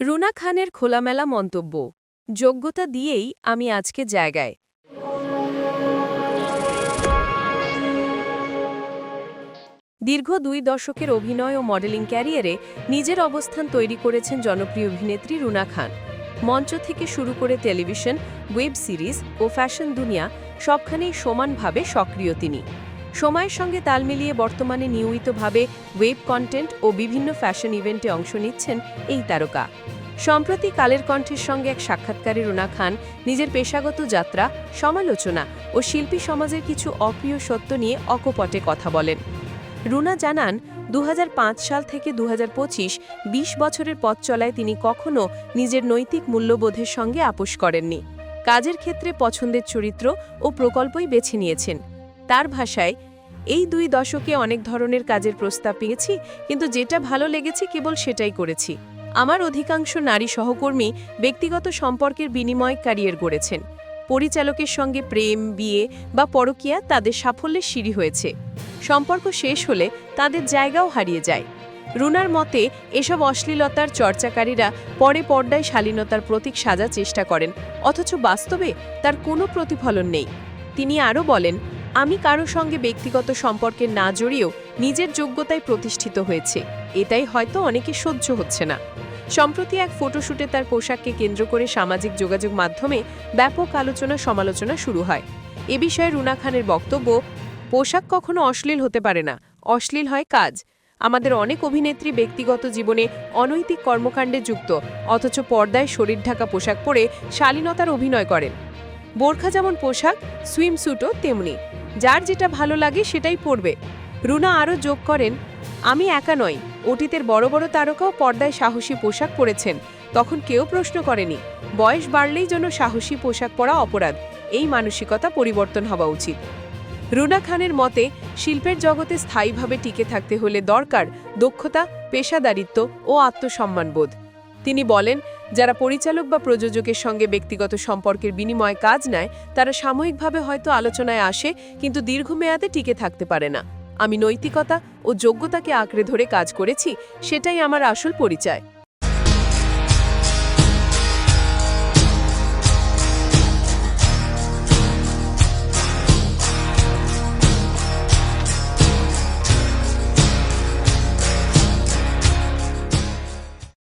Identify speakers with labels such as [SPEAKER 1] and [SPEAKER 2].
[SPEAKER 1] রুনা খানের খোলামেলা মন্তব্য, যোগ্যতা দিয়েই আমি আজকে জায়গায়। দীর্ঘ দুই দশকের অভিনয় ও মডেলিং ক্যারিয়ারে নিজের অবস্থান তৈরি করেছেন জনপ্রিয় অভিনেত্রী রুনা খান। মঞ্চ থেকে শুরু করে টেলিভিশন, ওয়েব সিরিজ ও ফ্যাশন দুনিয়া সবখানেই সমানভাবে সক্রিয় তিনি। সময়ের সঙ্গে তাল মিলিয়ে বর্তমানে নিয়মিতভাবে ওয়েব কন্টেন্ট ও বিভিন্ন ফ্যাশন ইভেন্টে অংশ নিচ্ছেন এই তারকা। সম্প্রতি কালের কণ্ঠের সঙ্গে এক সাক্ষাৎকারে রুনা খান নিজের পেশাগত যাত্রা, সমালোচনা ও শিল্পী সমাজের কিছু অপ্রিয় সত্য নিয়ে অকপটে কথা বলেন। রুনা জানান দু হাজার পাঁচ সাল থেকে দু হাজার বিশ বছরের পথ চলায় তিনি কখনো নিজের নৈতিক মূল্যবোধের সঙ্গে আপোষ করেননি। কাজের ক্ষেত্রে পছন্দের চরিত্র ও প্রকল্পই বেছে নিয়েছেন। তার ভাষায়, এই দুই দশকে অনেক ধরনের কাজের প্রস্তাব পেয়েছি, কিন্তু যেটা ভালো লেগেছে কেবল সেটাই করেছি। আমার অধিকাংশ নারী সহকর্মী ব্যক্তিগত সম্পর্কের বিনিময় ক্যারিয়ার গড়েছেন। পরিচালকের সঙ্গে প্রেম, বিয়ে বা পরকীয়া তাদের সাফল্যের সিঁড়ি হয়েছে। সম্পর্ক শেষ হলে তাদের জায়গাও হারিয়ে যায়। রুনার মতে, এসব অশ্লীলতার চর্চাকারীরা পরে পর্দায় শালীনতার প্রতীক সাজা চেষ্টা করেন, অথচ বাস্তবে তার কোনো প্রতিফলন নেই। তিনি আরও বলেন আমি কারও সঙ্গে ব্যক্তিগত সম্পর্কে না জড়িয়েও নিজের যোগ্যতায় প্রতিষ্ঠিত হয়েছে। এটাই হয়তো অনেকে সহ্য হচ্ছে না। সম্প্রতি এক ফটোশুটে তার পোশাককে কেন্দ্র করে সামাজিক যোগাযোগ মাধ্যমে ব্যাপক আলোচনা সমালোচনা শুরু হয়। এ বিষয়ে রুনা খানের বক্তব্য, পোশাক কখনো অশ্লীল হতে পারে না। অশ্লীল হয় কাজ। আমাদের অনেক অভিনেত্রী ব্যক্তিগত জীবনে অনৈতিক কর্মকাণ্ডে যুক্ত, অথচ পর্দায় শরীর ঢাকা পোশাক পরে শালীনতার অভিনয় করেন। বোরখা যেমন পোশাক সুইমস্যুটও তেমনি। যার যেটা ভালো লাগে সেটাই পরবে। রুনা আরও যোগ করেন, আমি একা নই। অতীতের বড় বড় তারকাও পর্দায় সাহসী পোশাক পরেছেন। তখন কেউ প্রশ্ন করেনি, বয়স বাড়লেই যেন সাহসী পোশাক পরা অপরাধ। এই মানসিকতা পরিবর্তন হওয়া উচিত। রুনা খানের মতে, শিল্পের জগতে স্থায়ীভাবে টিকে থাকতে হলে দরকার দক্ষতা, পেশাদারিত্ব ও আত্মসম্মানবোধ। তিনি বলেন যারা পরিচালক বা প্রযোজকের সঙ্গে ব্যক্তিগত সম্পর্কের বিনিময়ে কাজ নেয়, তারা সাময়িকভাবে হয়তো আলোচনায় আসে, কিন্তু দীর্ঘমেয়াদে টিকে থাকতে পারে না। আমি নৈতিকতা ও যোগ্যতাকে আঁকড়ে ধরে কাজ করেছি, সেটাই আমার আসল পরিচয়।